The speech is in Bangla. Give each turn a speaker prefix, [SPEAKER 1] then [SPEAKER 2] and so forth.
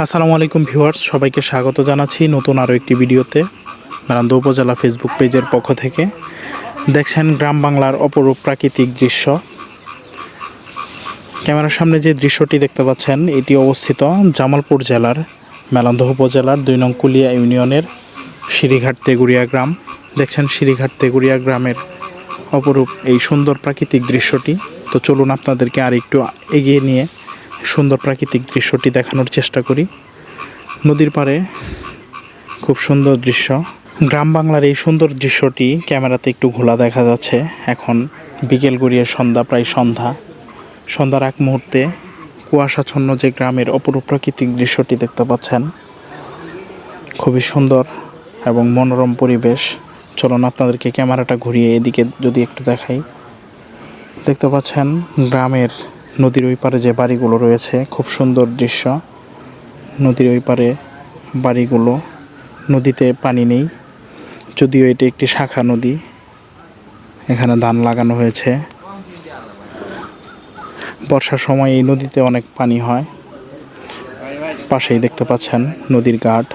[SPEAKER 1] আসসালামু আলাইকুম ভিউয়ার্স, সবাইকে স্বাগত জানাচ্ছি নতুন আরও একটি ভিডিওতে নারায়ণ উপজেলা ফেসবুক পেজের পক্ষ থেকে। দেখছেন গ্রাম বাংলার অপরূপ প্রাকৃতিক দৃশ্য। ক্যামেরার সামনে যে দৃশ্যটি দেখতে পাচ্ছেন, এটি অবস্থিত জামালপুর জেলার মেলান্দহ উপজেলার দুই নং কুলিয়া ইউনিয়নের সিঁড়িঘাট তেগুড়িয়া গ্রাম। দেখছেন সিঁড়িঘাট তেগুড়িয়া গ্রামের অপরূপ এই সুন্দর প্রাকৃতিক দৃশ্যটি। তো চলুন আপনাদেরকে আর একটু এগিয়ে নিয়ে সুন্দর প্রাকৃতিক দৃশ্যটি দেখানোর চেষ্টা করি। নদীর পাড়ে খুব সুন্দর দৃশ্য। গ্রাম বাংলার এই সুন্দর দৃশ্যটি ক্যামেরাতে একটু ঘোলা দেখা যাচ্ছে। এখন বিকেল গড়িয়ে সন্ধ্যা, প্রায় সন্ধ্যা। সন্ধ্যার এক মুহূর্তে কুয়াশাচ্ছন্ন যে গ্রামের অপরূপ প্রাকৃতিক দৃশ্যটি দেখতে পাচ্ছেন, খুবই সুন্দর এবং মনোরম পরিবেশ। চলুন আপনাদেরকে ক্যামেরাটা ঘুরিয়ে এদিকে যদি একটু দেখাই। দেখতে পাচ্ছেন গ্রামের নদীর ওই পারে যে বাড়িগুলো রয়েছে, খুব সুন্দর দৃশ্য। নদীর ওই পারে বাড়িগুলো, নদীতে পানি নেই। যদিও এটি একটি শাখা নদী, এখানে ধান লাগানো হয়েছে। বর্ষার সময় এই নদীতে অনেক পানি হয়। পাশেই দেখতে পাচ্ছেন নদীর ঘাট।